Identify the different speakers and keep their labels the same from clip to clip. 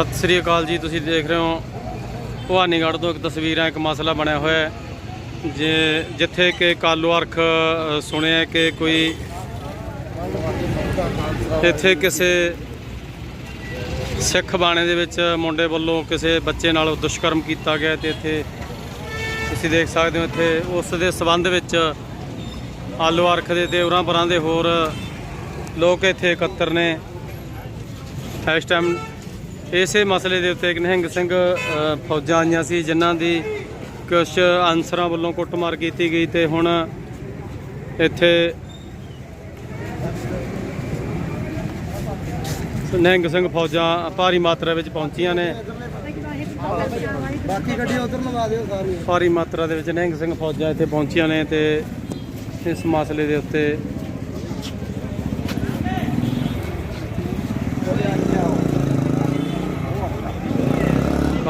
Speaker 1: ਸਤਿ ਸ੍ਰੀ ਅਕਾਲ ਜੀ, ਤੁਸੀਂ ਦੇਖ ਰਹੇ ਹੋ ਭਵਾਨੀਗੜ੍ਹ ਤੋਂ ਇੱਕ ਤਸਵੀਰਾਂ, ਇੱਕ ਮਸਲਾ ਬਣਿਆ ਹੋਇਆ ਹੈ। ਜੇ ਜਿੱਥੇ ਕਿ ਕਾਲੋ ਅਰਖ ਸੁਣਿਆ ਕਿ ਕੋਈ ਇੱਥੇ ਕਿਸੇ ਸਿੱਖ ਬਾਣੇ ਦੇ ਵਿੱਚ ਮੁੰਡੇ ਵੱਲੋਂ ਕਿਸੇ ਬੱਚੇ ਨਾਲ ਦੁਸ਼ਕਰਮ ਕੀਤਾ ਗਿਆ ਤੇ ਇੱਥੇ ਤੁਸੀਂ ਦੇਖ ਸਕਦੇ ਹੋ, ਇੱਥੇ ਉਸ ਦੇ ਸਬੰਧ ਵਿੱਚ ਆਲੂ ਅਰਖ ਦੇ ਤੇ ਉਰਾਂ ਪਰਾਂ ਦੇ ਹੋਰ ਲੋਕ ਇੱਥੇ ਇਕੱਤਰ ਨੇ। ਇਸ ਟਾਈਮ ਇਸੇ ਮਸਲੇ ਦੇ ਉੱਤੇ ਇੱਕ ਨਿਹੰਗ ਸਿੰਘ ਫੌਜਾਂ ਆਈਆਂ ਸੀ ਜਿਨ੍ਹਾਂ ਦੀ ਕੁਝ ਅਨਸਰਾਂ ਵੱਲੋਂ ਕੁੱਟਮਾਰ ਕੀਤੀ ਗਈ ਤੇ ਹੁਣ ਇੱਥੇ ਨਿਹੰਗ ਸਿੰਘ ਫੌਜਾਂ ਭਾਰੀ ਮਾਤਰਾ ਵਿੱਚ ਪਹੁੰਚੀਆਂ ਨੇ।
Speaker 2: ਬਾਕੀ ਗੱਡੀਆਂ ਉਧਰ ਲਵਾ ਦਿਓ ਸਾਰੀਆਂ।
Speaker 1: ਭਾਰੀ ਮਾਤਰਾ ਦੇ ਵਿੱਚ ਨਿਹੰਗ ਸਿੰਘ ਫੌਜਾਂ ਇੱਥੇ ਪਹੁੰਚੀਆਂ ਨੇ ਤੇ ਇਸ ਮਸਲੇ ਦੇ ਉੱਤੇ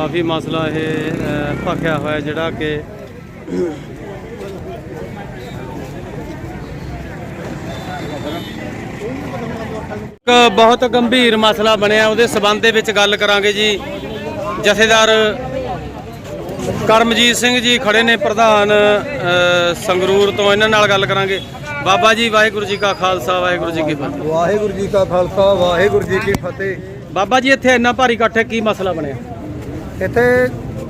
Speaker 1: ਕਾਫੀ ਮਸਲਾ ਇਹ ਭਖਿਆ ਹੋਇਆ ਜਿਹੜਾ ਕਿ ਇੱਕ ਬਹੁਤ ਗੰਭੀਰ ਮਸਲਾ ਬਣਿਆ ਉਹਦੇ ਸਬੰਧ ਦੇ ਵਿੱਚ ਗੱਲ ਕਰਾਂਗੇ ਜੀ। ਜਥੇਦਾਰ ਕਰਮਜੀਤ ਸਿੰਘ ਜੀ ਖੜੇ ਨੇ ਪ੍ਰਧਾਨ ਸੰਗਰੂਰ ਤੋਂ ਇਹਨਾਂ ਨਾਲ ਗੱਲ ਕਰਾਂਗੇ। ਬਾਬਾ ਜੀ ਵਾਹਿਗੁਰੂ ਜੀ ਕਾ ਖਾਲਸਾ ਵਾਹਿਗੁਰੂ ਜੀ ਕੀ ਫਤਿਹ।
Speaker 2: ਵਾਹਿਗੁਰੂ ਜੀ ਕਾ ਖਾਲਸਾ ਵਾਹਿਗੁਰੂ ਜੀ ਕੀ ਫਤਿਹ।
Speaker 1: ਬਾਬਾ ਜੀ ਇੱਥੇ ਇੰਨਾ ਭਾਰੀ ਇਕੱਠ ਹੈ ਕੀ ਮਸਲਾ ਬਣਿਆ?
Speaker 2: ਇੱਥੇ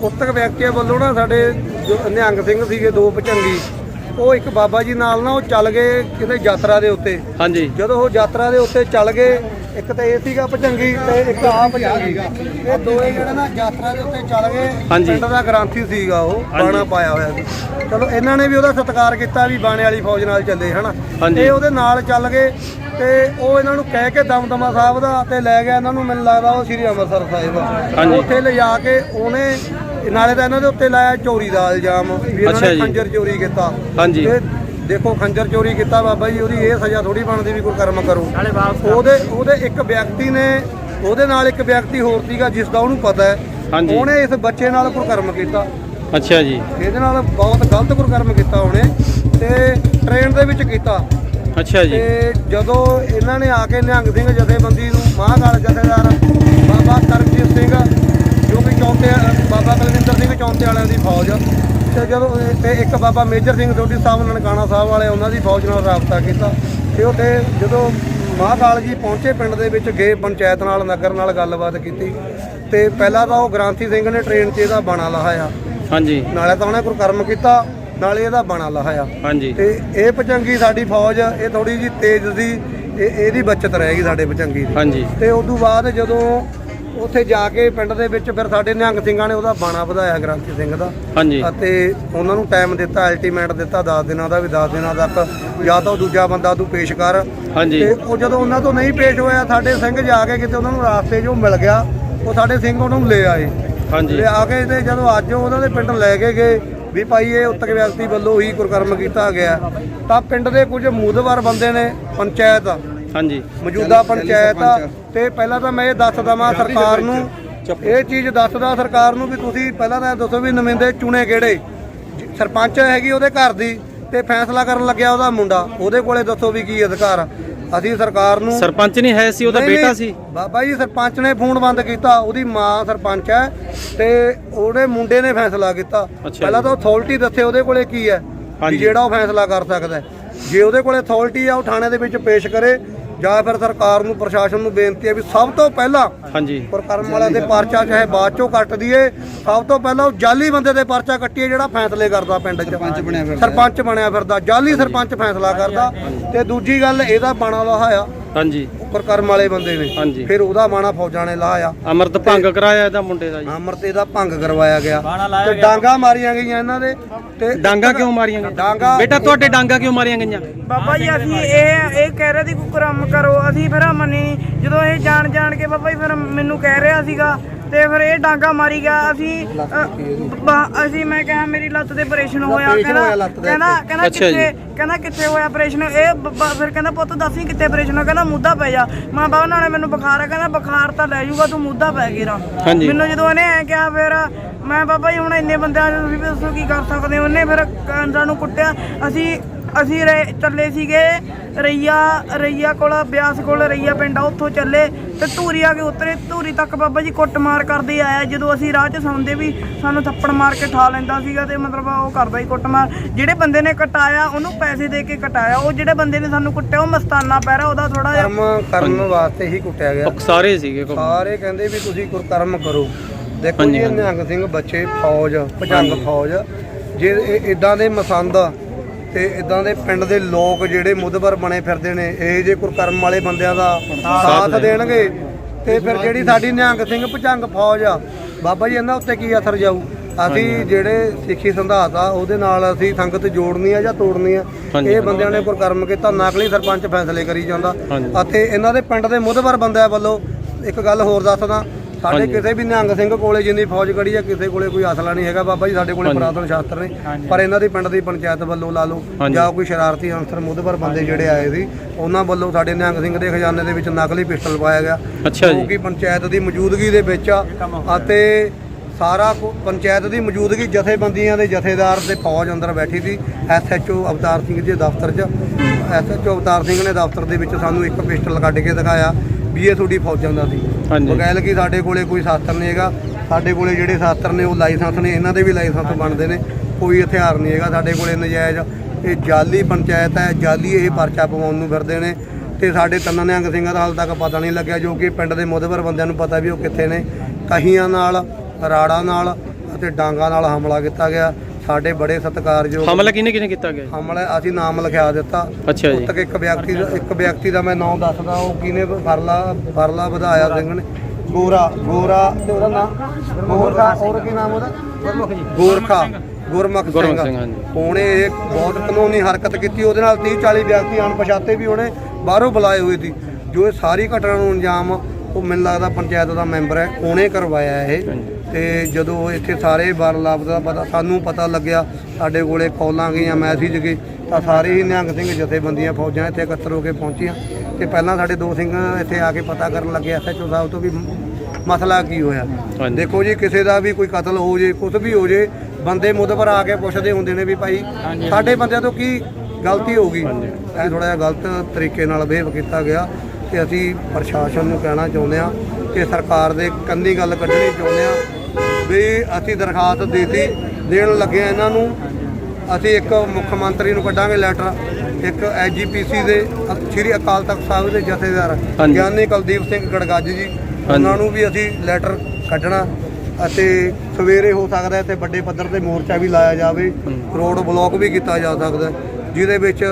Speaker 2: ਪੁਸਤਕ ਵਿਅਕਤੀਆਂ ਵੱਲੋਂ ਨਾ ਸਾਡੇ ਜੋ ਨਿਹੰਗ ਸਿੰਘ ਸੀਗੇ ਦੋ ਭਚੰਗੀ ਉਹ ਇੱਕ ਬਾਬਾ ਜੀ ਨਾਲ ਨਾ ਉਹ ਚੱਲ ਗਏ ਕਿਤੇ ਯਾਤਰਾ ਦੇ ਉੱਤੇ
Speaker 1: ਹਾਂਜੀ
Speaker 2: ਜਦੋਂ ਉਹ ਯਾਤਰਾ ਦੇ ਉੱਤੇ ਚੱਲ ਗਏ ਇੱਕ ਤਾਂ ਇਹ ਸੀਗਾ ਭਚੰਗੀ ਤੇ ਇੱਕ ਆ ਭਚੰਗੀ ਇਹ ਦੋਏ ਜਿਹੜੇ ਨਾ ਯਾਤਰਾ ਦੇ ਉੱਤੇ ਚੱਲ ਗਏ
Speaker 1: ਹਾਂਜੀ।
Speaker 2: ਪਿੰਡ ਦਾ ਗ੍ਰਾਂਥੀ ਸੀਗਾ ਉਹ। ਬਾਣਾ ਪਾਇਆ ਹੋਇਆ ਸੀ ਚਲੋ ਇਹਨਾਂ ਨੇ ਵੀ ਉਹਦਾ ਸਤਿਕਾਰ ਕੀਤਾ ਵੀ ਬਾਣੇ ਵਾਲੀ ਫੌਜ ਨਾਲ ਚੱਲੇ ਹਨਾ। ਇਹ ਉਹਦੇ ਨਾਲ ਚੱਲ ਗਏ ਤੇ ਉਹ ਇਹਨਾਂ ਨੂੰ ਕਹਿ ਕੇ ਦਮਦਮਾ ਸਾਹਿਬ ਦਾ ਤੇ ਲੈ ਗਿਆ ਇਹਨਾਂ ਨੂੰ ਮੈਨੂੰ ਲੱਗਦਾ ਉਹ ਸ੍ਰੀ ਅੰਮ੍ਰਿਤਸਰ ਸਾਹਿਬ
Speaker 1: ਹਾਂਜੀ।
Speaker 2: ਉੱਥੇ ਲਿਜਾ ਕੇ ਉਹਨੇ ਨਾਲੇ ਤਾਂ ਇਹਨਾਂ ਦੇ ਉੱਤੇ ਲਾਇਆ ਚੋਰੀ ਦਾ ਇਲਜ਼ਾਮ ਵੀ ਇਹਨਾਂ
Speaker 1: ਅੱਛਾ
Speaker 2: ਨੇ
Speaker 1: ਜੀ।
Speaker 2: ਖੰਜਰ ਚੋਰੀ ਕੀਤਾ।
Speaker 1: ਹਾਂਜੀ।
Speaker 2: ਤੇ ਦੇਖੋ ਖੰਜਰ ਚੋਰੀ ਕੀਤਾ ਬਾਬਾ ਜੀ ਉਹਦੀ ਇਹ ਸਜ਼ਾ ਥੋੜੀ ਬਣਦੀ ਵੀ ਕੋਈ ਕਰਮ ਕਰੋ ਉਹਦੇ ਉਹਦੇ ਇੱਕ ਵਿਅਕਤੀ ਨੇ ਉਹਦੇ ਨਾਲ ਇੱਕ ਵਿਅਕਤੀ ਹੋਰ ਸੀਗਾ ਜਿਸ ਦਾ ਉਹਨੂੰ ਪਤਾ ਹੈ।
Speaker 1: ਹਾਂਜੀ।
Speaker 2: ਉਹਨੇ ਇਸ ਬੱਚੇ ਨਾਲ ਕੋਈ ਕਰਮ ਕੀਤਾ।
Speaker 1: ਅੱਛਾ ਜੀ।
Speaker 2: ਇਹਦੇ ਨਾਲ ਬਹੁਤ ਗਲਤ ਕੋਈ ਕਰਮ ਕੀਤਾ ਉਹਨੇ ਤੇ ਟ੍ਰੇਨ ਦੇ ਵਿੱਚ ਕੀਤਾ।
Speaker 1: ਅੱਛਾ ਜੀ।
Speaker 2: ਤੇ ਜਦੋਂ ਇਹਨਾਂ ਨੇ ਆ ਕੇ ਨਿਹੰਗ ਸਿੰਘ ਜਥੇਬੰਦੀ ਨੂੰ ਮਹਾਂਕਾਲ ਜਥੇਦਾਰ ਬਾਬਾ ਕਰਮਜੀਤ ਸਿੰਘ ਚੌਂਤੇ ਬਾਬਾ ਕੁਲਵਿੰਦਰ ਸਿੰਘ ਚੌਂਤੇ ਵਾਲਿਆਂ ਦੀ ਫੌਜ ਤੇ ਜਦੋਂ ਤੇ ਇੱਕ ਬਾਬਾ ਮੇਜਰ ਸਿੰਘ ਦੋਡੀ ਸਾਹਿਬ ਨਨਕਾਣਾ ਸਾਹਿਬ ਵਾਲੇ ਉਹਨਾਂ ਦੀ ਫੌਜ ਨਾਲ ਰਾਬਤਾ ਕੀਤਾ। ਤੇ ਤੇ ਜਦੋਂ ਮਹਾਂਕਾਲ ਜੀ ਪਹੁੰਚੇ ਪਿੰਡ ਦੇ ਵਿੱਚ ਗਏ ਪੰਚਾਇਤ ਨਾਲ ਨਗਰ ਨਾਲ ਗੱਲਬਾਤ ਕੀਤੀ। ਤੇ ਪਹਿਲਾਂ ਤਾਂ ਉਹ ਗ੍ਰਾਂਥੀ ਸਿੰਘ ਨੇ ਟ੍ਰੇਨ 'ਚ ਇਹਦਾ ਬਾਣਾ ਲਾਇਆ
Speaker 1: ਹਾਂਜੀ।
Speaker 2: ਨਾਲੇ ਤਾਂ ਉਹਨੇ ਕੋਈ ਕਰਮ ਕੀਤਾ ਨਾਲੇ ਇਹਦਾ ਬਾਣਾ ਲਾਇਆ
Speaker 1: ਹਾਂਜੀ।
Speaker 2: ਤੇ ਇਹ ਪਚੰਗੀ ਸਾਡੀ ਫੌਜ ਇਹ ਥੋੜੀ ਜੀ ਤੇਜ਼ ਸੀ ਇਹ ਇਹਦੀ ਬਚਤ ਰਹੇਗੀ ਸਾਡੇ ਪਚੰਗੀ ਦੀ।
Speaker 1: ਹਾਂਜੀ।
Speaker 2: ਤੇ ਉਸ ਤੋਂ ਬਾਅਦ ਜਦੋਂ ਉੱਥੇ ਜਾ ਕੇ ਪਿੰਡ ਦੇ ਵਿੱਚ ਫਿਰ ਸਾਡੇ ਨਿਹੰਗ ਸਿੰਘਾਂ ਨੇ ਉਹਦਾ ਬਾਣਾ ਵਧਾਇਆ ਗ੍ਰਾਂਥੀ ਸਿੰਘ ਦਾ।
Speaker 1: ਹਾਂਜੀ।
Speaker 2: ਅਤੇ ਉਹਨਾਂ ਨੂੰ ਟਾਈਮ ਦਿੱਤਾ ਅਲਟੀਮੇਟ ਦਿੱਤਾ 10 ਦਿਨਾਂ ਦਾ ਵੀ 10 ਦਿਨਾਂ ਤੱਕ। ਜਾਂ ਤਾਂ ਉਹ ਦੂਜਾ ਬੰਦਾ ਤੂੰ ਪੇਸ਼ ਕਰ।
Speaker 1: ਹਾਂਜੀ।
Speaker 2: ਤੇ ਉਹ ਜਦੋਂ ਉਹਨਾਂ ਤੋਂ ਨਹੀਂ ਪੇਸ਼ ਹੋਇਆ ਸਾਡੇ ਸਿੰਘ ਜਾ ਕੇ ਕਿਤੇ ਉਹਨਾਂ ਨੂੰ ਰਾਸਤੇ 'ਚ ਮਿਲ ਗਿਆ। ਉਹ ਸਾਡੇ ਸਿੰਘ ਉਹਨਾਂ ਨੂੰ ਲੈ ਆਏ।
Speaker 1: ਹਾਂਜੀ।
Speaker 2: ਲੈ ਆ ਕੇ ਤੇ ਜਦੋਂ ਅੱਜ ਉਹਨਾਂ ਦੇ ਪਿੰਡ ਲੈ ਕੇ ਗਏ ਵੀ ਭਾਈ ਇਹ ਉੱਤਕ ਵਿਅਕਤੀ ਵੱਲੋਂ ਹੀ ਕੁਰਕਰਮ ਕੀਤਾ ਗਿਆ। ਤਾਂ ਪਿੰਡ ਦੇ ਕੁਝ ਮੂਦਵਾਰ ਬੰਦੇ ਨੇ ਪੰਚਾਇਤ
Speaker 1: ਹਾਂਜੀ।
Speaker 2: ਮੌਜੂਦਾ ਪੰਚਾਇਤ ਆ ਤੇ ਪਹਿਲਾਂ ਤਾਂ ਮੈਂ ਇਹ ਦੱਸ ਦਵਾਂ ਸਰਕਾਰ ਨੂੰ ਇਹ ਚੀਜ਼ ਦੱਸਦਾ ਸਰਕਾਰ ਨੂੰ ਵੀ ਤੁਸੀਂ ਪਹਿਲਾਂ ਤਾਂ ਦੱਸੋ ਵੀ ਨੁਮਾਇੰਦੇ ਚੁਣੇ ਕਿਹੜੇ? ਸਰਪੰਚ ਹੈਗੀ ਉਹਦੇ ਘਰ ਦੀ ਤੇ ਫੈਸਲਾ ਕਰਨ ਲੱਗਿਆ ਉਹਦਾ ਮੁੰਡਾ ਉਹਦੇ ਕੋਲੇ ਦੱਸੋ ਵੀ ਕੀ ਅਧਿਕਾਰ ਆ। ਅਸੀਂ ਸਰਕਾਰ ਨੂੰ
Speaker 1: ਸਰਪੰਚ ਨਹੀਂ ਹੈ ਸੀ ਉਹਦਾ ਬੇਟਾ ਸੀ।
Speaker 2: ਬਾਬਾ ਜੀ ਸਰਪੰਚ ਨੇ ਫੋਨ ਬੰਦ ਕੀਤਾ ਉਹਦੀ ਮਾਂ ਸਰਪੰਚ ਹੈ ਤੇ ਉਹਦੇ ਮੁੰਡੇ ਨੇ ਫੈਸਲਾ ਕੀਤਾ। ਪਹਿਲਾਂ। ਤਾਂ ਅਥਾਰਟੀ ਦੱਸੇ ਉਹਦੇ ਕੋਲੇ ਕੀ ਹੈ ਜਿਹੜਾ ਉਹ ਫੈਸਲਾ ਕਰ ਸਕਦਾ। ਜੇ ਉਹਦੇ ਕੋਲੇ ਅਥਾਰਟੀ ਆ ਉਹ ਥਾਣੇ ਦੇ ਵਿੱਚ ਪੇਸ਼ ਕਰੇ ਜਾਂ ਫਿਰ ਸਰਕਾਰ ਨੂੰ ਪ੍ਰਸ਼ਾਸਨ ਨੂੰ ਬੇਨਤੀ ਹੈ ਵੀ ਸਭ ਤੋਂ ਪਹਿਲਾਂ
Speaker 1: ਹਾਂਜੀ।
Speaker 2: ਪਰ ਕਰਮ ਵਾਲਿਆਂ ਦੇ ਪਰਚਾ ਚਾਹੇ ਬਾਅਦ ਚੋਂ ਕੱਟ ਦਈਏ ਸਭ ਤੋਂ ਪਹਿਲਾਂ ਉਹ ਜਾਲੀ ਬੰਦੇ ਦੇ ਪਰਚਾ ਕੱਟੀਏ ਜਿਹੜਾ ਫੈਸਲੇ ਕਰਦਾ ਪਿੰਡ 'ਚ। ਸਰਪੰਚ ਬਣਿਆ ਫਿਰਦਾ। ਜਾਲੀ ਸਰਪੰਚ ਫੈਸਲਾ ਕਰਦਾ। ਤੇ ਦੂਜੀ ਗੱਲ ਇਹਦਾ ਬਾਣਾ ਲਾਇਆ
Speaker 1: ਹਾਂਜੀ।
Speaker 2: ਉੱਪਰ ਕਰਮ ਵਾਲੇ ਬੰਦੇ ਨੇ।
Speaker 1: ਹਾਂਜੀ।
Speaker 2: ਫਿਰ ਉਹਦਾ ਬਾਣਾ ਫੌਜਾਂ ਨੇ ਲਾਇਆ।
Speaker 1: ਅਮਰਤ ਭੰਗ ਕਰਾਇਆ ਇਹਦਾ ਮੁੰਡੇ ਦਾ ਜੀ।
Speaker 2: ਅਮਰਤ ਇਹਦਾ ਭੰਗ ਕਰਵਾਇਆ ਗਿਆ। ਤੇ ਡਾਂਗਾ ਮਾਰੀਆਂ ਗਈਆਂ ਇਹਨਾਂ ਦੇ। ਤੇ
Speaker 1: ਡਾਂਗਾ ਕਿਉਂ ਮਾਰੀਆਂ ਗਈਆਂ?
Speaker 2: ਡਾਂਗਾ
Speaker 1: ਬੇਟਾ ਤੁਹਾਡੇ ਡਾਂਗਾ ਕਿਉਂ ਮਾਰੀਆਂ ਗਈਆਂ?
Speaker 3: ਬਾਬਾ ਜੀ ਅਸੀਂ ਇਹ ਇਹ ਕਹਿ ਰਹੇ ਸੀ ਕੁਕਰਮ ਕਰੋ। ਅਸੀਂ ਫਿਰ ਮੰਨੀ ਨਹੀਂ। ਜਦੋਂ ਇਹ ਜਾਣ ਜਾਣ ਕੇ ਬਾਬਾ ਜੀ ਫਿਰ ਮੈਨੂੰ ਕਹਿ ਰਿਹਾ ਸੀਗਾ ਤੇ ਫਿਰ ਇਹ ਡਾਂਗਾ ਮਾਰੀ ਗਿਆ। ਅਸੀਂ ਅ, ਬਾ- ਅਸੀਂ ਮੈਂ ਕਿਹਾ ਮੇਰੀ ਲੱਤ ਤੇ ਆਪਰੇਸ਼ਨ ਹੋਇਆ
Speaker 2: operation
Speaker 3: ਕਹਿੰਦਾ
Speaker 2: ਹੋਇਆ ਲੱਤ ਦੇ
Speaker 3: ਕਹਿੰਦਾ ਕਹਿੰਦਾ
Speaker 1: ਅੱਛਾ ਜੀ।
Speaker 3: ਕਿੱਥੇ ਕਹਿੰਦਾ ਕਿੱਥੇ ਹੋਇਆ ਆਪਰੇਸ਼ਨ ਇਹ ਬੱਬਾ ਫਿਰ ਕਹਿੰਦਾ ਪੁੱਤ ਦੱਸੀ ਕਿੱਥੇ ਆਪਰੇਸ਼ਨ ਹੋਇਆ? ਕਹਿੰਦਾ ਮੁੱਦਾ ਪੈ ਜਾ। ਮੈਂ ਬਾਬਾ ਨਾਲੇ ਮੈਨੂੰ ਬੁਖਾਰ ਹੈ ਕਹਿੰਦਾ ਬੁਖਾਰ ਤਾਂ ਲੈ ਜਾਊਗਾ ਤੂੰ ਮੁੱਦਾ ਪੈ ਗਿਆ
Speaker 1: ਹਾਂਜੀ।
Speaker 3: ਮੈਨੂੰ ਜਦੋਂ ਇਹਨੇ ਐ ਕਿਹਾ ਫਿਰ ਮੈਂ ਬਾਬਾ ਜੀ ਹੁਣ ਇੰਨੇ ਬੰਦਿਆਂ ਨੂੰ ਤੁਸੀਂ ਵੀ ਦੱਸੋ ਕੀ ਕਰ ਸਕਦੇ ਹੋ? ਉਹਨੇ ਫਿਰ ਕੰਨਾਂ ਨੂੰ ਕੁੱਟਿਆ। ਅਸੀਂ ਅਸੀਂ ਰੇ- ਚੱਲੇ ਸੀਗੇ ਰਈਆ ਰਈਆ ਕੋਲ ਬਿਆਸ ਕੋਲ ਰਈਆ ਪਿੰਡ ਆ ਉੱਥੋਂ ਚੱਲੇ ਤੇ ਧੂਰੀ ਆ ਕੇ ਉਤਰੇ। ਧੂਰੀ ਤੱਕ ਬਾਬਾ ਜੀ ਕੁੱਟਮਾਰ ਕਰਦੇ ਆਇਆ। ਜਦੋਂ ਅਸੀਂ ਰਾਹ 'ਚ ਸੌਂਦੇ ਵੀ ਸਾਨੂੰ ਥੱਪੜ ਮਾਰ ਕੇ ਠਾ ਲੈਂਦਾ ਸੀਗਾ ਤੇ ਮਤਲਬ ਉਹ ਕਰਦਾ ਹੀ ਕੁੱਟਮਾਰ। ਜਿਹੜੇ ਬੰਦੇ ਨੇ ਕਟਾਇਆ ਉਹਨੂੰ ਪੈਸੇ ਦੇ ਕੇ ਕਟਾਇਆ। ਉਹ ਜਿਹੜੇ ਬੰਦੇ ਨੇ ਸਾਨੂੰ ਕੁੱਟਿਆ ਉਹ ਮਸਤਾਨਾ ਪੈਰਾ ਉਹਦਾ ਥੋੜਾ ਜਿਹਾ
Speaker 2: ਕਰਮ ਕਰਨ ਵਾਸਤੇ ਹੀ ਕੁੱਟਿਆ ਗਿਆ।
Speaker 1: ਸਾਰੇ ਸੀਗੇ ਕੋ-
Speaker 2: ਸਾਰੇ ਕਹਿੰਦੇ ਵੀ ਤੁਸੀਂ ਕੁਰਕਰਮ ਕਰੋ। ਦੇਖੋ ਜੀ ਨਿਹੰਗ ਸਿੰਘ ਬੱਚੇ ਫੌਜ ਭਜੰਗ ਫੌਜ। ਜੇ ਇਦਾਂ ਦੇ ਮਸੰਦ ਤੇ ਇਦਾਂ ਦੇ ਪਿੰਡ ਦੇ ਲੋਕ ਜਿਹੜੇ ਮੁਦਬਰ ਬਣੇ ਫਿਰਦੇ ਨੇ ਇਹ ਜੇ ਕੁਰਕਰਮ ਵਾਲੇ ਬੰਦਿਆਂ ਦਾ ਸਾਥ ਦੇਣਗੇ ਤੇ ਫਿਰ ਜਿਹੜੀ ਸਾਡੀ ਨਿਹੰਗ ਸਿੰਘ ਭਜੰਗ ਫੌਜ ਆ ਬਾਬਾ ਜੀ ਇਹਨਾਂ ਉੱਤੇ ਕੀ ਅਸਰ ਜਾਊ ਅਸੀਂ ਜਿਹੜੇ ਸਿੱਖੀ ਸੰਧਾਤ ਆ ਉਹਦੇ ਨਾਲ ਅਸੀਂ ਸੰਗਤ ਜੋੜਨੀ ਆ ਜਾਂ ਤੋੜਨੀ ਆ। ਇਹ ਬੰਦਿਆਂ ਨੇ ਕੁਰਕਰਮ ਕੀਤਾ ਨਕਲੀ ਸਰਪੰਚ ਫੈਸਲੇ ਕਰੀ ਜਾਂਦਾ। ਅਤੇ ਇਹਨਾਂ ਦੇ ਪਿੰਡ ਦੇ ਮੁਦਬਰ ਬੰਦਿਆਂ ਵੱਲੋਂ ਇੱਕ ਗੱਲ ਹੋਰ ਦੱਸਦਾ ਸਾਡੇ। ਕਿਸੇ ਵੀ ਨਿਹੰਗ ਸਿੰਘ ਕੋਲੇ ਜਿੰਨੀ ਫੌਜ ਖੜੀ ਆ ਕਿਸੇ ਕੋਲੇ ਕੋਈ ਅਸਲਾ ਨਹੀਂ ਹੈਗਾ ਬਾਬਾ ਜੀ ਸਾਡੇ ਕੋਲੇ। ਪੁਰਾਤਨ ਸ਼ਾਸਤਰ ਨੇ। ਪਰ ਇਹਨਾਂ ਦੀ ਪਿੰਡ ਦੀ ਪੰਚਾਇਤ ਵੱਲੋਂ ਲਾ ਲਓ। ਜਾਂ ਕੋਈ ਸ਼ਰਾਰਤੀ ਅਨਸਰ ਮੁਦਬਰ ਬੰਦੇ ਜਿਹੜੇ ਆਏ ਸੀ ਉਹਨਾਂ ਵੱਲੋਂ ਸਾਡੇ ਨਿਹੰਗ ਸਿੰਘ ਦੇ ਖਜ਼ਾਨੇ ਦੇ ਵਿੱਚ ਨਕਲੀ ਪਿਸਟਲ ਪਾਇਆ ਗਿਆ।
Speaker 1: ਅੱਛਾ ਜੀ।
Speaker 2: ਕਿ ਪੰਚਾਇਤ ਦੀ ਮੌਜੂਦਗੀ ਦੇ ਵਿੱਚ ਆ ਅਤੇ ਸਾਰਾ ਪੰਚਾਇਤ ਦੀ ਮੌਜੂਦਗੀ ਜਥੇਬੰਦੀਆਂ ਦੇ ਜਥੇਦਾਰ ਤੇ ਫੌਜ ਅੰਦਰ ਬੈਠੀ ਸੀ ਐਸਐਚਓ ਅਵਤਾਰ ਸਿੰਘ ਜੀ ਦੇ ਦਫ਼ਤਰ 'ਚ। ਐਸਐਚਓ ਅਵਤਾਰ ਸਿੰਘ ਨੇ ਦਫ਼ਤਰ ਦੇ ਵਿੱਚ ਸਾਨੂੰ ਇੱਕ ਪਿਸਟਲ ਕੱਢ ਕੇ ਦਿਖਾਇਆ। ਵੀ ਇਹ ਤੁਹਾਡੀ ਫੌਜਾਂ ਦਾ ਸੀ।
Speaker 1: ਹਾਂਜੀ।
Speaker 2: ਬਗੈਲ ਕੀ ਸਾਡੇ ਕੋਲੇ ਕੋਈ ਸ਼ਾਸਤਰ ਨਹੀਂ ਹੈਗਾ। ਸਾਡੇ ਕੋਲੇ ਜਿਹੜੇ ਸ਼ਾਸਤਰ ਨੇ ਉਹ ਲਾਇਸੈਂਸ ਨੇ ਇਹਨਾਂ ਦੇ ਵੀ ਲਾਇਸੈਂਸ ਬਣਦੇ ਨੇ। ਕੋਈ ਹਥਿਆਰ ਨਹੀਂ ਹੈਗਾ ਸਾਡੇ ਕੋਲੇ ਨਜਾਇਜ਼। ਇਹ ਜਾਲੀ ਪੰਚਾਇਤ ਹੈ ਜਾਲੀ ਇਹ ਪਰਚਾ ਪਵਾਉਣ ਨੂੰ ਫਿਰਦੇ ਨੇ। ਤੇ ਸਾਡੇ ਤਿੰਨ ਨਿਹੰਗ ਸਿੰਘਾਂ ਦਾ ਹਾਲ ਤੱਕ ਪਤਾ ਨਹੀਂ ਲੱਗਿਆ ਜੋ ਕਿ ਪਿੰਡ ਦੇ ਮੋਦਵਰ ਬੰਦਿਆਂ ਨੂੰ ਪਤਾ ਵੀ ਉਹ ਕਿੱਥੇ ਨੇ। ਕਹੀਆਂ ਨਾਲ ਰਾੜਾਂ ਨਾਲ ਅਤੇ ਡਾਂਗਾਂ ਨਾਲ ਹਮਲਾ ਕੀਤਾ ਗਿਆ। ਸਾਡੇ ਬੜੇ ਸਤਿਕਾਰਯੋਗ
Speaker 1: ਹਮਲਾ ਕਿਹਨੇ ਕਿਹਨੇ ਕੀਤਾ ਗਿਆ ਜੀ?
Speaker 2: ਹਮਲਾ ਅਸੀਂ ਨਾਮ ਲਿਖਿਆ ਦਿੱਤਾ।
Speaker 1: ਅੱਛਾ ਜੀ।
Speaker 2: ਉਤਕ ਇੱਕ ਵਿਅਕਤੀ ਦਾ ਇੱਕ ਵਿਅਕਤੀ ਦਾ ਮੈਂ ਨਾਮ ਦੱਸਦਾ ਉਹ ਕਿਨੇ ਫਰਲਾ ਫਰਲਾ ਵਧਾਇਆ ਸਿੰਘ ਨੇ? ਗੋਰਾ ਗੋਰਾ ਤੇ ਉਹਦਾ ਨਾਮ ਗੋਰਖਾ ਹੋਰ ਕੀ ਨਾਮ ਉਹਦਾ? ਗੋਰਖਾ। ਗੁਰਮੁਖ
Speaker 1: ਗੁਰਮੁਖ
Speaker 2: ਸਿੰਘ।
Speaker 1: ਸਿੰਘ, ਹਾਂਜੀ।
Speaker 2: ਉਹਨੇ ਇਹ ਬਹੁਤ ਕਾਨੂੰਨੀ ਹਰਕਤ ਕੀਤੀ ਉਹਦੇ ਨਾਲ 30 40 ਵਿਅਕਤੀ ਅਣਪਛਾਤੇ ਵੀ ਉਹਨੇ ਬਾਹਰੋਂ ਬੁਲਾਏ ਹੋਏ ਸੀ। ਜੋ ਇਹ ਸਾਰੀ ਘਟਨਾ ਨੂੰ ਅੰਜਾਮ ਉਹ ਮੈਨੂੰ ਲੱਗਦਾ ਪੰਚਾਇਤ ਦਾ ਮੈਂਬਰ ਹੈ ਉਹਨੇ ਕਰਵਾਇਆ ਇਹ। ਤੇ ਜਦੋਂ ਇੱਥੇ ਸਾਰੇ ਵਾਰਲਾਪ ਦਾ ਪਤਾ ਸਾਨੂੰ ਪਤਾ ਲੱਗਿਆ ਸਾਡੇ ਕੋਲੇ ਕਾਲਾਂ ਗਈਆਂ ਮੈਸੇਜ ਗਏ ਤਾਂ ਸਾਰੇ ਹੀ ਨਿਹੰਗ ਸਿੰਘ ਜਥੇਬੰਦੀਆਂ ਫੌਜਾਂ ਇੱਥੇ ਇਕੱਤਰ ਹੋ ਕੇ ਪਹੁੰਚੀਆਂ। ਤੇ ਪਹਿਲਾਂ ਸਾਡੇ ਦੋ ਸਿੰਘ ਇੱਥੇ ਆ ਕੇ ਪਤਾ ਕਰਨ ਲੱਗੇ ਐਸਐਚਓ ਸਾਹਿਬ ਤੋਂ ਵੀ ਮਸਲਾ ਕੀ ਹੋਇਆ। ਦੇਖੋ ਜੀ ਕਿਸੇ ਦਾ ਵੀ ਕੋਈ ਕਤਲ ਹੋ ਜੇ ਕੁਝ ਵੀ ਹੋ ਜੇ ਬੰਦੇ ਮੁਦਬਰ ਆ ਕੇ ਪੁੱਛਦੇ ਹੁੰਦੇ ਨੇ ਵੀ ਭਾਈ ਸਾਡੇ ਬੰਦਿਆਂ ਤੋਂ ਕੀ ਗਲਤੀ ਹੋ ਗਈ? ਇਹ ਥੋੜਾ ਜਿਹਾ ਗਲਤ ਤਰੀਕੇ ਨਾਲ ਬਿਹੇਵ ਕੀਤਾ ਗਿਆ ਤੇ ਅਸੀਂ ਪ੍ਰਸ਼ਾਸਨ ਨੂੰ ਕਹਿਣਾ ਚਾਹੁੰਦੇ ਆ ਕਿ ਸਰਕਾਰ ਦੇ ਕੰਨੀ ਗੱਲ ਕੱਢਣੀ ਚਾਹੁੰਦੇ ਆ ਵੀ ਅਸੀਂ ਦਰਖਾਸਤ ਦੇਤੀ ਦੇਣ ਲੱਗੇ ਇਹਨਾਂ ਨੂੰ। ਅਸੀਂ ਇੱਕ ਮੁੱਖ ਮੰਤਰੀ ਨੂੰ ਕੱਢਾਂਗੇ ਲੈਟਰ ਇੱਕ ਐਜੀਪੀਸੀ ਦੇ ਸ਼੍ਰੀ ਅਕਾਲ ਤਖਤ ਸਾਹਿਬ ਦੇ ਜਥੇਦਾਰ। ਗਿਆਨੀ ਕੁਲਦੀਪ ਸਿੰਘ ਗੜਗੱਜ ਜੀ। ਉਹਨਾਂ ਨੂੰ ਵੀ ਅਸੀਂ ਲੈਟਰ ਕੱਢਣਾ ਅਤੇ ਸਵੇਰੇ ਹੋ ਸਕਦਾ ਤੇ ਵੱਡੇ ਪੱਧਰ ਤੇ ਮੋਰਚਾ ਵੀ ਲਾਇਆ ਜਾਵੇ। ਰੋਡ ਬਲੌਕ ਵੀ ਕੀਤਾ ਜਾ ਸਕਦਾ। ਜਿਹਦੇ ਵਿੱਚ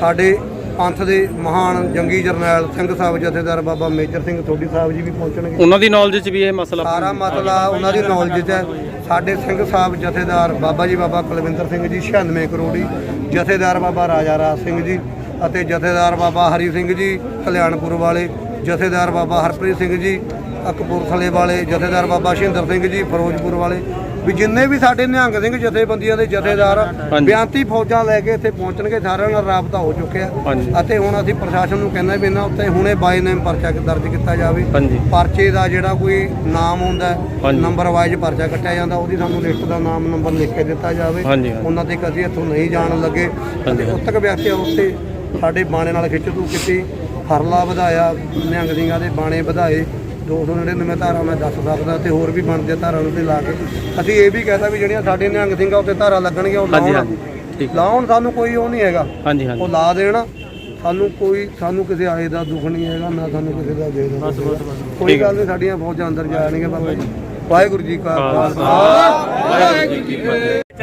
Speaker 2: ਸਾਡੇ ਪੰਥ ਦੇ ਮਹਾਨ ਜੰਗੀ ਜਰਨੈਲ ਸਿੰਘ ਸਾਹਿਬ ਜਥੇਦਾਰ ਬਾਬਾ ਮੇਜਰ ਸਿੰਘ ਥੋਡੀ ਸਾਹਿਬ ਜੀ ਵੀ ਪਹੁੰਚਣਗੇ।
Speaker 1: ਉਹਨਾਂ ਦੀ ਨੌਲੇਜ 'ਚ ਵੀ ਇਹ ਮਸਲਾ
Speaker 2: ਸਾਰਾ ਮਸਲਾ ਉਹਨਾਂ ਦੀ ਨੌਲੇਜ 'ਚ ਹੈ। ਸਾਡੇ ਸਿੰਘ ਸਾਹਿਬ ਜਥੇਦਾਰ ਬਾਬਾ ਜੀ ਬਾਬਾ ਕੁਲਵਿੰਦਰ ਸਿੰਘ ਜੀ 96 ਕਰੋੜੀ ਜਥੇਦਾਰ ਬਾਬਾ ਰਾਜਾ ਰਾਜ ਸਿੰਘ ਜੀ ਅਤੇ ਜਥੇਦਾਰ ਬਾਬਾ ਹਰੀ ਸਿੰਘ ਜੀ ਕਲਿਆਣਪੁਰ ਵਾਲੇ ਜਥੇਦਾਰ ਬਾਬਾ ਹਰਪ੍ਰੀਤ ਸਿੰਘ ਜੀ ਅਕਪੂਰਥਲੇ ਵਾਲੇ ਜਥੇਦਾਰ ਬਾਬਾ ਸ਼ਿੰਦਰ ਸਿੰਘ ਜੀ ਫਿਰੋਜ਼ਪੁਰ ਵਾਲੇ ਵੀ ਜਿੰਨੇ ਵੀ ਸਾਡੇ ਨਿਹੰਗ ਸਿੰਘ ਜਥੇਬੰਦੀਆਂ ਦੇ ਜਥੇਦਾਰ। ਬਿਆੰਤੀ ਫੌਜਾਂ ਲੈ ਕੇ ਇੱਥੇ ਪਹੁੰਚਣਗੇ ਸਾਰਿਆਂ ਨਾਲ ਰਾਬਤਾ ਹੋ ਚੁੱਕਿਆ। ਅਤੇ ਹੁਣ ਅਸੀਂ ਪ੍ਰਸ਼ਾਸਨ ਨੂੰ ਕਹਿੰਦੇ ਵੀ ਇਹਨਾਂ ਉੱਤੇ ਹੁਣੇ ਬਾਈ ਨੇਮ ਪਰਚਾ ਦਰਜ ਕੀਤਾ ਜਾਵੇ ਪਰਚੇ ਦਾ ਜਿਹੜਾ ਕੋਈ ਨਾਮ ਹੁੰਦਾ। ਨੰਬਰ ਵਾਈਜ਼ ਪਰਚਾ ਕੱਟਿਆ ਜਾਂਦਾ ਉਹਦੀ ਸਾਨੂੰ ਲਿਸਟ ਦਾ ਨਾਮ ਨੰਬਰ ਲਿਖ ਕੇ ਦਿੱਤਾ ਜਾਵੇ। ਉਹਨਾਂ ਤੇ ਕਦੀ ਇੱਥੋਂ ਨਹੀਂ ਜਾਣ ਲੱਗੇ ਉਤਕ ਵਿਅਕਤੀ ਉੱਤੇ ਸਾਡੇ ਬਾਣੇ ਨਾਲ ਖਿੱਚ ਤੂ ਕੀਤੀ ਹਰਲਾ ਵਧਾਇਆ ਨਿਹੰਗ ਸਿੰਘਾਂ ਦੇ ਬਾਣੇ ਵਧਾਏ 299 ਧਾਰਾ ਮੈਂ ਦੱਸ ਸਕਦਾ ਤੇ ਹੋਰ ਵੀ ਬਣਦੇ ਧਾਰਾ ਨੂੰ ਤੇ ਲਾ ਕੇ। ਅਸੀਂ ਇਹ ਵੀ ਕਹਤਾ ਵੀ ਜਿਹੜੀਆਂ ਸਾਡੇ ਨਿਹੰਗ ਸਿੰਘਾਂ ਉੱਤੇ ਧਾਰਾ ਲੱਗਣਗੀਆਂ ਉਹ
Speaker 1: ਹਾਂਜੀ
Speaker 2: ਲਾਉਣ।
Speaker 1: ਹਾਂਜੀ ਠੀਕ।
Speaker 2: ਲਾਉਣ ਸਾਨੂੰ ਕੋਈ ਉਹ ਨਹੀਂ ਹੈਗਾ।
Speaker 1: ਹਾਂਜੀ ਹਾਂਜੀ।
Speaker 2: ਉਹ ਲਾ ਦੇਣ ਸਾਨੂੰ ਕੋਈ ਸਾਨੂੰ ਕਿਸੇ ਆਏ ਦਾ ਦੁੱਖ ਨਹੀਂ ਹੈਗਾ ਨਾ ਸਾਨੂੰ ਕਿਸੇ ਦਾ ਦੇ ਦਾ ਕੋਈ ਗੱਲ ਨਹੀਂ ਸਾਡੀਆਂ ਫੌਜਾਂ ਅੰਦਰ ਜਾਣਗੇ ਬਾਬਾ ਜੀ। ਵਾਹਿਗੁਰੂ ਜੀ ਕਾ ਖਾਲਸਾ।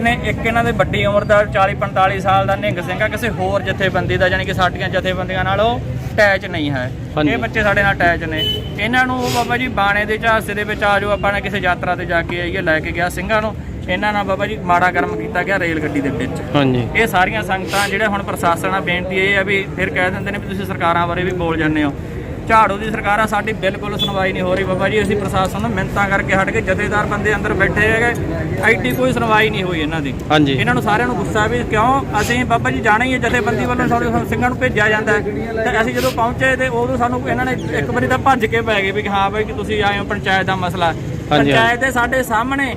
Speaker 4: ਨੇ ਇੱਕ ਇਹਨਾਂ ਦੇ ਵੱਡੀ ਉਮਰ ਦਾ 40 45 ਸਾਲ ਦਾ ਨਿਹੰਗ ਸਿੰਘ ਆ ਕਿਸੇ ਹੋਰ ਜਥੇਬੰਦੀ ਦਾ ਯਾਨੀ ਕਿ ਸਾਡੀਆਂ ਜਥੇਬੰਦੀਆਂ ਨਾਲ ਉਹ ਅਟੈਚ ਨਹੀਂ ਹੈ। ਇਹ ਬੱਚੇ ਸਾਡੇ ਨਾਲ ਅਟੈਚ ਨੇ। ਇਹਨਾਂ ਨੂੰ ਬਾਬਾ ਜੀ ਬਾਣੇ ਦੇ ਝਾਂਸੇ ਦੇ ਵਿੱਚ ਆ ਜਾਓ ਆਪਾਂ ਨੇ ਕਿਸੇ ਯਾਤਰਾ ਤੇ ਜਾ ਕੇ ਆਈਏ ਲੈ ਕੇ ਗਿਆ ਸਿੰਘਾਂ ਨੂੰ। ਇਹਨਾਂ ਨਾਲ ਬਾਬਾ ਜੀ ਮਾੜਾ ਕਰਮ ਕੀਤਾ ਗਿਆ ਰੇਲ ਗੱਡੀ ਦੇ ਵਿੱਚ।
Speaker 1: ਹਾਂਜੀ।
Speaker 4: ਇਹ ਸਾਰੀਆਂ ਸੰਗਤਾਂ ਜਿਹੜੇ ਹੁਣ ਪ੍ਰਸ਼ਾਸਨ ਆ ਬੇਨਤੀ ਇਹ ਆ ਵੀ ਫਿਰ ਕਹਿ ਦਿੰਦੇ ਨੇ ਵੀ ਤੁਸੀਂ ਸਰਕਾਰਾਂ ਬਾਰੇ ਵੀ ਬੋਲ ਜਾਂਦੇ ਹੋ। ਝਾੜੂ ਦੀ ਸਰਕਾਰ ਆ ਸਾਡੀ ਬਿਲਕੁਲ ਸੁਣਵਾਈ ਨਹੀਂ ਹੋ ਰਹੀ ਬਾਬਾ ਜੀ। ਅਸੀਂ ਪ੍ਰਸ਼ਾਸਨ ਨੂੰ ਮਿੰਤਾਂ ਕਰਕੇ ਹਟ ਕੇ ਜਥੇਦਾਰ ਬੰਦੇ ਅੰਦਰ ਬੈਠੇ ਹੈਗੇ। ਐਡੀ ਕੋਈ ਸੁਣਵਾਈ ਨਹੀਂ ਹੋਈ ਇਹਨਾਂ ਦੀ।
Speaker 1: ਹਾਂਜੀ।
Speaker 4: ਇਹਨਾਂ ਨੂੰ ਸਾਰਿਆਂ ਨੂੰ ਗੁੱਸਾ ਵੀ ਕਿਉਂ? ਅਸੀਂ ਬਾਬਾ ਜੀ ਜਾਣਾ ਹੀ ਹੈ ਜਥੇਬੰਦੀ ਵੱਲੋਂ ਸਾਡੇ ਸਿੰਘਾਂ ਨੂੰ ਭੇਜਿਆ ਜਾਂਦਾ ਹੈ। ਤੇ ਅਸੀਂ ਜਦੋਂ ਪਹੁੰਚੇ ਤੇ ਉਦੋਂ ਸਾਨੂੰ ਇਹਨਾਂ ਨੇ ਇੱਕ ਵਾਰੀ ਤਾਂ ਭੱਜ ਕੇ ਪੈ ਗਏ ਵੀ ਹਾਂ ਬਾਈ ਕਿ ਤੁਸੀਂ ਆਏ ਹੋ ਪੰਚਾਇਤ ਦਾ ਮਸਲਾ। ਪੰਚਾਇਤ ਦੇ ਸਾਡੇ ਸਾਹਮਣੇ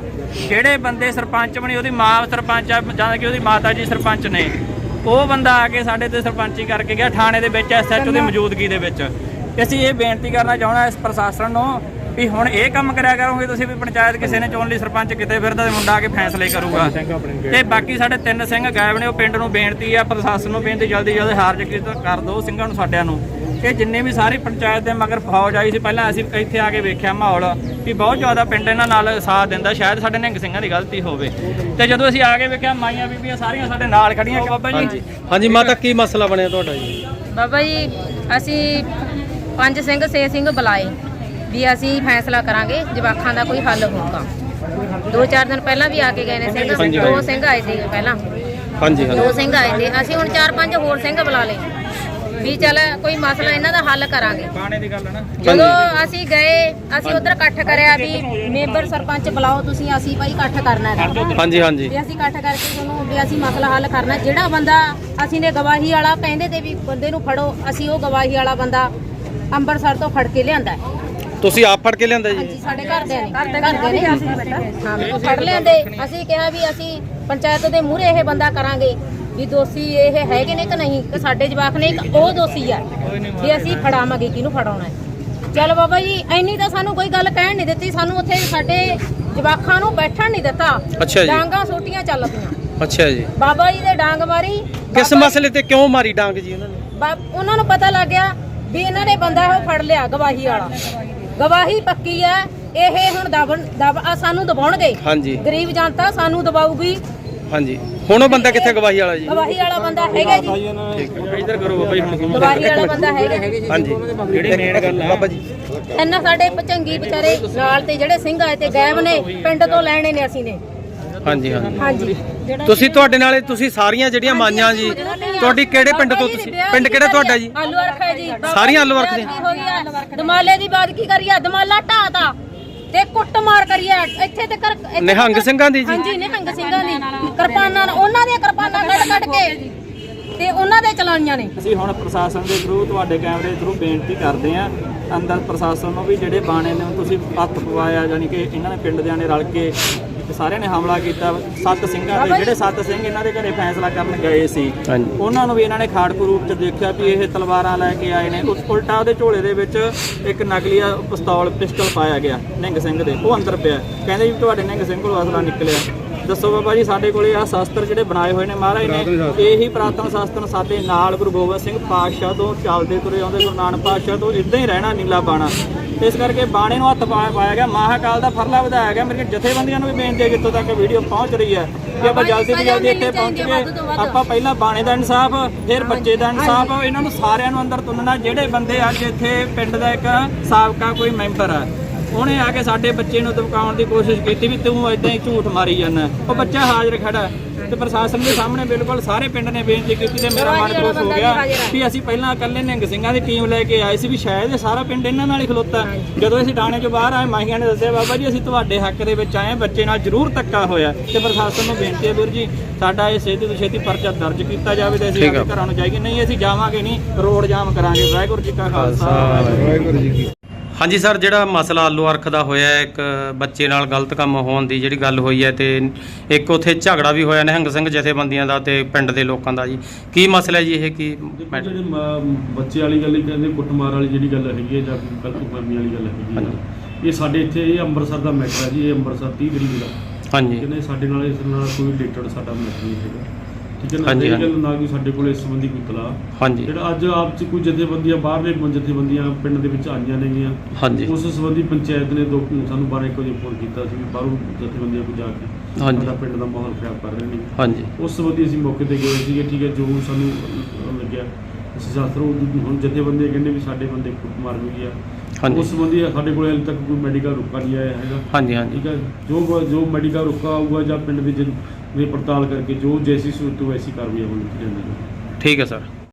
Speaker 4: ਜਿਹੜੇ ਬੰਦੇ ਸਰਪੰਚ ਬਣੀ ਉਹਦੀ ਮਾਂ ਸਰਪੰਚ ਆ ਜਾਂ ਕਿ ਉਹਦੀ ਮਾਤਾ ਜੀ ਸਰਪੰਚ ਨੇ ਉਹ ਬੰਦਾ ਆ ਕੇ ਸਾਡੇ ਤੇ ਸਰਪੰਚੀ ਕਰਕੇ ਗਿਆ ਥਾਣੇ ਦੇ ਵਿੱਚ ਐਸਐਚਓ ਦੀ ਮੌਜੂਦਗੀ ਦੇ ਵਿੱਚ। ਤੇ ਅਸੀਂ ਇਹ ਬੇਨਤੀ ਕਰਨਾ ਚਾਹੁੰਦਾ ਇਸ ਪ੍ਰਸ਼ਾਸਨ ਨੂੰ ਵੀ ਹੁਣ ਇਹ ਕੰਮ ਕਰਿਆ ਕਰੋਗੇ ਤੁਸੀਂ ਵੀ ਪੰਚਾਇਤ ਕਿਸੇ ਨੇ ਚੁਣ ਲਈ ਸਰਪੰਚ ਕਿਤੇ ਫਿਰਦਾ ਤੇ ਮੁੰਡਾ ਆ ਕੇ ਫੈਸਲੇ ਕਰੂਗਾ। ਤੇ ਬਾਕੀ ਸਾਡੇ ਤਿੰਨ ਸਿੰਘ ਗਾਇਬ ਨੇ ਉਹ ਪਿੰਡ ਨੂੰ ਬੇਨਤੀ ਆ ਪ੍ਰਸ਼ਾਸਨ ਨੂੰ ਬੇਨਤੀ ਜਲਦੀ ਜਲਦੀ ਹਾਰ ਜਿੱਤ ਕਰ ਦਿਓ ਸਿੰਘਾਂ ਨੂੰ ਸਾਡਿਆਂ ਨੂੰ। ਕਿ ਜਿੰਨੇ ਵੀ ਸਾਰੀ ਪੰਚਾਇਤ ਦੇ ਮਗਰ ਫੌਜ ਆਈ ਸੀ ਪਹਿਲਾਂ ਅਸੀਂ ਇੱਥੇ ਆ ਕੇ ਵੇਖਿਆ ਮਾਹੌਲ ਵੀ ਬਹੁਤ ਜ਼ਿਆਦਾ ਪਿੰਡ ਇਹਨਾਂ ਨਾਲ ਸਾਥ ਦਿੰਦਾ ਸ਼ਾਇਦ ਸਾਡੇ ਨਿਹੰਗ ਸਿੰਘਾਂ ਦੀ ਗਲਤੀ ਹੋਵੇ। ਤੇ ਜਦੋਂ ਅਸੀਂ ਆ ਕੇ ਵੇਖਿਆ ਮਾਈਆਂ ਬੀਬੀਆਂ ਸਾਰੀਆਂ ਸਾਡੇ ਨਾਲ ਖੜੀਆਂ ਕਿ ਬਾਬਾ ਜੀ?
Speaker 1: ਹਾਂਜੀ ਮਾਤਾ ਕੀ ਮਸਲਾ ਬਣਿਆ ਤੁਹਾਡਾ ਜੀ?
Speaker 5: ਬਾਬਾ ਜੀ ਅਸੀਂ ਪੰਜ ਸਿੰਘ ਛੇ ਸਿੰਘ ਬੁਲਾਏ ਵੀ ਅਸੀਂ ਫੈਸਲਾ ਕਰਾਂਗੇ ਜਵਾਖਾਂ ਦਾ ਕੋਈ ਹੱਲ ਹੋਊਗਾ। ਦੋ ਚਾਰ ਦਿਨ ਪਹਿਲਾਂ ਵੀ ਆ ਕੇ ਗਏ ਨੇ ਸਿੰਘ
Speaker 1: ਹਾਂਜੀ,
Speaker 5: ਦੋ
Speaker 1: ਹਾਂਜੀ।
Speaker 5: ਸਿੰਘ ਆਏ ਸੀ ਪਹਿਲਾਂ।
Speaker 1: ਹਾਂਜੀ
Speaker 5: ਦੋ
Speaker 1: ਹਾਂਜੀ
Speaker 5: ਸਿੰਘ ਆਏ ਨੇ ਅਸੀਂ ਹੁਣ ਚਾਰ ਪੰਜ ਹੋਰ ਸਿੰਘ ਬੁਲਾ ਲਏ। ਵੀ ਚੱਲ ਕੋਈ ਮਸਲਾ ਇਹਨਾਂ ਦਾ ਹੱਲ ਕਰਾਂਗੇ।
Speaker 4: ਬਾਣੇ ਦੀ ਗੱਲ ਹੈ ਨਾ?
Speaker 5: ਜਦੋਂ ਅਸੀਂ ਗਏ ਅਸੀਂ ਉਧਰ ਇਕੱਠ ਕਰਿਆ ਵੀ ਮੈਂਬਰ ਸਰਪੰਚ ਬੁਲਾਓ ਤੁਸੀਂ ਅਸੀਂ ਭਾਈ ਇਕੱਠ ਕਰਨਾ ਹੈ।
Speaker 1: ਹਾਂਜੀ ਹਾਂਜੀ।
Speaker 5: ਵੀ ਅਸੀਂ ਇਕੱਠ ਕਰਕੇ ਤੁਹਾਨੂੰ ਵੀ ਅਸੀਂ ਮਸਲਾ ਹੱਲ ਕਰਨਾ ਜਿਹੜਾ ਬੰਦਾ ਅਸੀਂ ਨੇ ਗਵਾਹੀ ਵਾਲਾ ਕਹਿੰਦੇ ਤੇ ਵੀ ਬੰਦੇ ਨੂੰ ਫੜੋ ਅਸੀਂ ਉਹ ਗਵਾਹੀ ਵਾਲਾ ਬੰਦਾ ਅੰਮ੍ਰਿਤਸਰ ਤੋਂ ਫੜ ਕੇ ਲਿਆਂਦਾ ਹੈ।
Speaker 1: ਤੁਸੀਂ ਆਪ ਫੜ ਕੇ ਲਿਆਂਦਾ ਜੀ?
Speaker 5: ਹਾਂਜੀ ਸਾਡੇ ਘਰਦਿਆਂ ਨੇ। ਘਰਦਿਆਂ ਨੇ ਹਾਂ ਉਹ ਫੜ ਲਿਆਂਦੇ। ਅਸੀਂ ਕਿਹਾ ਵੀ ਅਸੀਂ ਪੰਚਾਇਤ ਦੇ ਮੂਹਰੇ ਇਹ ਬੰਦਾ ਕਰਾਂਗੇ ਵੀ ਦੋਸ਼ੀ ਇਹ ਹੈਗੇ ਨੇ ਕਿ ਨਹੀਂ ਕਿ ਸਾਡੇ ਜਵਾਕ ਨੇ ਇੱਕ ਉਹ ਦੋਸ਼ੀ ਆ ਵੀ ਅਸੀਂ ਫੜਾਵਾਂਗੇ ਕਿਹਨੂੰ ਫੜਾਉਣਾ ਹੈ। ਚੱਲ ਬਾਬਾ ਜੀ ਐਨੀ ਤਾਂ ਸਾਨੂੰ ਕੋਈ ਗੱਲ ਕਹਿਣ ਨਹੀਂ ਦਿੱਤੀ। ਸਾਨੂੰ ਉੱਥੇ ਸਾਡੇ ਜਵਾਕਾਂ ਨੂੰ ਬੈਠਣ ਨਹੀਂ ਦਿੱਤਾ।
Speaker 1: ਅੱਛਾ ਜੀ।
Speaker 5: ਡਾਂਗਾ ਸੋਟੀਆਂ ਚੱਲ ਪਈਆਂ।
Speaker 1: ਅੱਛਾ ਜੀ।
Speaker 5: ਬਾਬਾ ਜੀ ਦੇ ਡਾਂਗ ਮਾਰੀ।
Speaker 1: ਕਿਸ
Speaker 5: ਬਾਬਾ-
Speaker 1: ਮਸਲੇ ਤੇ ਕਿਉਂ ਮਾਰੀ ਡਾਂਗ ਜੀ ਉਹਨਾਂ ਨੇ?
Speaker 5: ਬਾ- ਉਹਨਾਂ ਨੂੰ ਪਤਾ ਲੱਗ ਗਿਆ ਵੀ ਇਹਨਾਂ ਨੇ ਬੰਦਾ ਉਹ ਫੜ ਲਿਆ ਗਵਾਹੀ ਵਾਲਾ। ਗਵਾਹੀ ਪੱਕੀ ਆ ਇਹ ਹੁਣ ਦਬਣ ਦਬ ਆ ਸਾਨੂੰ ਦਬਾਉਣਗੇ।
Speaker 1: ਹਾਂਜੀ।
Speaker 5: ਗਰੀਬ ਜਨਤਾ ਸਾਨੂੰ ਦਬਾਊਗੀ।
Speaker 1: ਹਾਂਜੀ। ਹੁਣ ਉਹ ਬੰਦਾ ਕਿੱਥੇ ਗਵਾਹੀ ਵਾਲਾ ਜੀ?
Speaker 5: ਗਵਾਹੀ ਵਾਲਾ ਬੰਦਾ ਹੈਗਾ ਜੀ।
Speaker 4: ਇਧਰ ਕਰੋ ਬਾਬਾ ਜੀ ਹੁਣ
Speaker 5: ਗਵਾਹੀ ਵਾਲਾ ਬੰਦਾ ਹੈਗਾ
Speaker 1: ਹਾਂਜੀ।
Speaker 4: ਜਿਹੜੀ ਮੇਨ ਗੱਲ ਆ।
Speaker 1: ਬਾਬਾ ਜੀ।
Speaker 5: ਇਹਨਾਂ ਸਾਡੇ ਪਚੰਗੀ ਵਿਚਾਰੇ ਨਾਲ ਤੇ ਜਿਹੜੇ ਸਿੰਘ ਆਏ ਤੇ ਗਾਇਬ ਨੇ ਪਿੰਡ ਤੋਂ ਲੈਣੇ ਨੇ ਅਸੀਂ ਨੇ।
Speaker 1: ਹਾਂਜੀ ਹਾਂਜੀ।
Speaker 5: ਹਾਂਜੀ।
Speaker 1: ਤੁਸੀਂ ਤੁਹਾਡੇ ਨਾਲੇ ਤੁਸੀਂ ਸਾਰੀਆਂ ਜਿਹੜੀਆਂ ਮਾਈਆਂ ਜੀ ਤੁਹਾਡੀ ਕਿਹੜੇ ਪਿੰਡ ਤੋਂ ਤੁਸੀਂ? ਪਿੰਡ ਕਿਹੜਾ ਤੁਹਾਡਾ ਜੀ?
Speaker 5: ਆਲੂ ਅਰਖਾ ਜੀ।
Speaker 1: ਸਾਰੀਆਂ ਆਲੂ ਅਰਖ ਦੀਆਂ?
Speaker 5: ਦਮਾਲੇ ਦੀ ਬਾਤ ਕੀ ਕਰੀਏ? ਦਮਾਲਾ ਢਾਤਾ। ਤੇ ਕੁੱਟ ਮਾਰ ਕਰੀਏ। ਇੱਥੇ ਤੇ ਕਰ
Speaker 1: ਨਿਹੰਗ ਸਿੰਘਾਂ ਦੀ ਜੀ?
Speaker 5: ਹਾਂਜੀ ਨਿਹੰਗ ਸਿੰਘਾਂ ਦੀ। ਕਿਰਪਾਨਾਂ ਨਾਲ- ਉਹਨਾਂ ਦੀਆਂ ਕਿਰਪਾਨਾਂ ਕੱਢ ਕੱਢ ਕੇ ਤੇ ਉਹਨਾਂ ਦੇ ਚਲਾਈਆਂ ਨੇ।
Speaker 4: ਅਸੀਂ ਹੁਣ ਪ੍ਰਸ਼ਾਸਨ ਦੇ ਥਰੂ ਤੁਹਾਡੇ ਕੈਮਰੇ ਦੇ ਥਰੂ ਬੇਨਤੀ ਕਰਦੇ ਆਂ ਅੰਦਰ ਪ੍ਰਸ਼ਾਸਨ ਨੂੰ ਵੀ ਜਿਹੜੇ ਬਾਣੇ ਨੇ ਤੁਸੀਂ ਹੱਥ ਪਵਾਇਆ ਯਾਨੀ ਕਿ ਇਹਨਾਂ ਨੇ ਪਿੰਡ ਦਿਆਂ ਨੇ ਰਲ ਕੇ ਸਾਰਿਆਂ ਨੇ ਹਮਲਾ ਕੀਤਾ। ਸੱਤ ਸਿੰਘਾਂ ਦੇ ਜਿਹੜੇ ਸੱਤ ਸਿੰਘ ਇਹਨਾਂ ਦੇ ਘਰੇ ਫੈਸਲਾ ਕਰਨ ਗਏ ਸੀ ਉਹਨਾਂ ਨੂੰ ਵੀ ਇਹਨਾਂ ਨੇ ਖਾੜਕੂ ਰੂਪ ਚ ਦੇਖਿਆ ਵੀ ਇਹ ਤਲਵਾਰਾਂ ਲੈ ਕੇ ਆਏ ਨੇ। ਉਸ ਉਲਟਾ ਉਹਦੇ ਝੋਲੇ ਦੇ ਵਿੱਚ ਇੱਕ ਨਕਲੀਆ ਪਿਸਤੌਲ ਪਿਸਟਲ ਪਾਇਆ ਗਿਆ ਨਿੰਗ ਸਿੰਘ ਦੇ। ਉਹ ਅੰਦਰ ਪਿਆ। ਕਹਿੰਦੇ ਵੀ ਤੁਹਾਡੇ ਨਿੰਗ ਸਿੰਘ ਕੋਲੋਂ ਅਸਲਾ ਨਿਕਲਿਆ। ਦੱਸੋ ਬਾਬਾ ਜੀ ਸਾਡੇ ਕੋਲੇ ਆ ਸ਼ਸਤਰ ਜਿਹੜੇ ਬਣਾਏ ਹੋਏ ਨੇ ਮਹਾਰਾਜ ਨੇ ਇਹੀ ਪ੍ਰਾਤਨ ਸ਼ਸਤਰ ਸਾਡੇ ਨਾਲ ਗੁਰੂ ਗੋਬਿੰਦ ਸਿੰਘ ਪਾਤਸ਼ਾਹ ਤੋਂ ਚੱਲਦੇ ਤੁਰੇ ਆਉਂਦੇ ਗੁਰੂ ਨਾਨਕ ਪਾਤਸ਼ਾਹ ਤੋਂ ਇਦਾਂ ਹੀ ਰਹਿਣਾ ਨੀਲਾ ਬਾਣਾ। ਇਸ ਕਰਕੇ ਬਾਣੇ ਨੂੰ ਹੱਥ ਪਾਇਆ ਗਿਆ ਮਹਾਕਾਲ ਦਾ ਫਰਲਾ ਵਧਾਇਆ ਗਿਆ ਮੇਰੀਆਂ ਜਥੇਬੰਦੀਆਂ ਨੂੰ ਵੀ ਬੇਨਤੀ ਹੈ ਇੱਥੋਂ ਤੱਕ ਵੀਡੀਓ ਪਹੁੰਚ ਰਹੀ ਹੈ। ਕਿ ਆਪਾਂ ਜਲਦੀ ਤੋਂ ਜਲਦੀ ਇੱਥੇ ਪਹੁੰਚ ਕੇ ਆਪਾਂ ਪਹਿਲਾਂ ਬਾਣੇ ਦਾ ਇਨਸਾਫ ਫਿਰ ਬੱਚੇ ਦਾ ਇਨਸਾਫ ਇਹਨਾਂ ਨੂੰ ਸਾਰਿਆਂ ਨੂੰ ਅੰਦਰ ਤੁੰਨਣਾ ਜਿਹੜੇ ਬੰਦੇ ਅੱਜ ਇੱਥੇ ਪਿੰਡ ਦਾ ਇੱਕ ਸਾਬਕਾ ਕੋਈ ਮੈਂਬਰ ਆ ਉਹਨੇ ਆ ਕੇ ਸਾਡੇ ਬੱਚੇ ਨੂੰ ਦਬਕਾਉਣ ਦੀ ਕੋਸ਼ਿਸ਼ ਕੀਤੀ ਵੀ ਤੂੰ ਇਦਾਂ ਹੀ ਝੂਠ ਮਾਰੀ ਜਾਂਦਾ। ਉਹ ਬੱਚਾ ਹਾਜ਼ਰ ਖੜਾ ਤੇ ਪ੍ਰਸ਼ਾਸਨ ਦੇ ਸਾਹਮਣੇ ਬਿਲਕੁਲ ਸਾਰੇ ਪਿੰਡ ਨੇ ਬੇਨਤੀ ਕੀਤੀ ਤੇ ਮੇਰਾ ਮਨ ਖੁਸ਼ ਹੋ ਗਿਆ ਵੀ ਅਸੀਂ ਪਹਿਲਾਂ ਇਕੱਲੇ ਨਿਹੰਗ ਸਿੰਘਾਂ ਦੀ ਟੀਮ ਲੈ ਕੇ ਆਏ ਸੀ ਵੀ ਸ਼ਾਇਦ ਇਹ ਸਾਰਾ ਪਿੰਡ ਇਹਨਾਂ ਨਾਲ ਹੀ ਖਲੋਤਾ। ਜਦੋਂ ਅਸੀਂ ਥਾਣੇ ਚੋਂ ਬਾਹਰ ਆਏ ਮਾਹੀਆਂ ਨੇ ਦੱਸਿਆ ਬਾਬਾ ਜੀ ਅਸੀਂ ਤੁਹਾਡੇ ਹੱਕ ਦੇ ਵਿੱਚ ਆਏ ਬੱਚੇ ਨਾਲ ਜ਼ਰੂਰ ਧੱਕਾ ਹੋਇਆ ਤੇ ਪ੍ਰਸ਼ਾਸਨ ਨੂੰ ਬੇਨਤੀ ਹੈ ਵੀਰ ਜੀ ਸਾਡਾ ਇਹ ਛੇਤੀ ਤੋਂ ਛੇਤੀ ਪਰਚਾ ਦਰਜ ਕੀਤਾ ਜਾਵੇ ਤੇ ਅਸੀਂ ਘਰਾਂ ਨੂੰ ਜਾਈਏ। ਨਹੀਂ ਅਸੀਂ ਜਾਵਾਂਗੇ ਨਹੀਂ ਰੋਡ ਜਾਮ ਕਰਾਂਗੇ। ਵਾਹਿਗੁਰੂ ਜੀ ਕਾ ਖਾਲਸਾ।
Speaker 2: ਵਾਹਿਗੁਰੂ ਜੀ ਕੀ
Speaker 1: ਹਾਂਜੀ ਸਰ ਜਿਹੜਾ ਮਸਲਾ ਆਲੂ ਅਰਖ ਦਾ ਹੋਇਆ ਹੈ, ਇੱਕ ਬੱਚੇ ਨਾਲ ਗਲਤ ਕੰਮ ਹੋਣ ਦੀ ਜਿਹੜੀ ਗੱਲ ਹੋਈ ਹੈ ਤੇ ਇੱਕ ਉੱਥੇ ਝਗੜਾ ਵੀ ਹੋਇਆ ਨਿਹੰਗ ਸਿੰਘ ਜਥੇਬੰਦੀਆਂ ਦਾ ਤੇ ਪਿੰਡ ਦੇ ਲੋਕਾਂ ਦਾ ਜੀ। ਕੀ ਮਸਲਾ ਹੈ ਜੀ ਇਹ? ਕੀ
Speaker 6: ਦੇਖੋ ਜਿਹੜੇ ਮ- ਬੱਚੇ ਵਾਲੀ ਗੱਲ ਕਹਿੰਦੇ ਕੁੱਟਮਾਰ ਵਾਲੀ ਜਿਹੜੀ ਗੱਲ ਹੈਗੀ ਹੈ ਜਾਂ ਗਲਤ ਫਹਿਮੀ ਵਾਲੀ ਗੱਲ ਹੈਗੀ ਹੈ। ਇਹ ਸਾਡੇ ਇੱਥੇ ਇਹ ਅੰਮ੍ਰਿਤਸਰ ਦਾ ਮੈਟਰ ਹੈ ਜੀ ਇਹ ਅੰਮ੍ਰਿਤਸਰ 30 ਤਰੀਕ ਦਾ।
Speaker 1: ਹਾਂਜੀ।
Speaker 6: ਕਹਿੰਦੇ ਸਾਡੇ ਨਾਲ ਇਸ ਨਾਲ ਕੋਈ ਰਿਲੇਟਡ ਸਾਡਾ ਮੈਟਰ ਨਹੀਂ ਹੈਗਾ। ਹੈ
Speaker 1: ਹਾਂਜੀ,
Speaker 6: ਇਹ
Speaker 1: ਹਾਂਜੀ।
Speaker 6: ਗੱਲ ਨਾ ਕੋਈ ਸਾਡੇ ਕੋਲ ਇਸ ਸੰਬੰਧੀ ਕੋਈ ਤਲਾ
Speaker 1: ਹਾਂਜੀ।
Speaker 6: ਜਿਹੜਾ ਅੱਜ ਆਪ ਚ ਕੋਈ ਜਥੇਬੰਦੀਆਂ ਬਾਹਰਲੇ ਜਥੇਬੰਦੀਆਂ ਪਿੰਡ ਦੇ ਵਿੱਚ ਆਈਆਂ ਨੇਗੀਆਂ।
Speaker 1: ਹਾਂਜੀ।
Speaker 6: ਉਸ ਸੰਬੰਧੀ ਪੰਚਾਇਤ ਨੇ ਦੋ ਸਾਨੂੰ 12 ਇੱਕ ਵਜੇ ਫੋਨ ਕੀਤਾ ਸੀ ਵੀ ਬਾਹਰੋਂ ਜਥੇਬੰਦੀਆਂ ਕੋ ਜਾ ਕੇ
Speaker 1: ਹਾਂਜੀ।
Speaker 6: ਸਾਡਾ ਪਿੰਡ ਦਾ ਮਾਹੌਲ ਖਰਾਬ ਕਰ ਰਹੇ ਨੇ।
Speaker 1: ਹਾਂਜੀ।
Speaker 6: ਉਸ ਸੰਬੰਧੀ ਅਸੀਂ ਮੌਕੇ ਤੇ ਗਏ ਸੀਗੇ ਠੀਕ ਹੈ ਜੋ ਸਾਨੂੰ ਅਹ, ਲੱਗਿਆ। ਅਸੀਂ ਸਾਥਰੋਂ ਹੁਣ ਜਥੇਬੰਦੀ ਕਹਿੰਦੇ ਵੀ ਸਾਡੇ ਬੰਦੇ ਕੁੱਟਮਾਰ ਹੋਈ ਆ।
Speaker 1: ਹਾਂਜੀ।
Speaker 6: ਉਸ ਸੰਬੰਧੀ ਸਾਡੇ ਕੋਲ ਹਾਲੇ ਤੱਕ ਕੋਈ ਮੈਡੀਕਲ ਰੁਕਾ ਨਹੀਂ ਆਇਆ ਹੈਗਾ।
Speaker 1: ਹਾਂਜੀ ਹਾਂਜੀ।
Speaker 6: ਠੀਕ ਹੈ ਜੋ ਜੋ ਮੈਡੀਕਲ ਰੁਕਾ ਆਊਗਾ ਜਾਂ ਪਿੰਡ ਵਿੱਚ ਵੀ ਪੜਤਾਲ ਕਰਕੇ ਜੋ ਜੈਸੀ ਸੂਰਤ ਵੈਸੀ ਕਾਰਵਾਈ ਹੋਣੀ ਚਾਹੀਦੀ ਹੈ
Speaker 1: ਠੀਕ ਹੈ ਸਰ।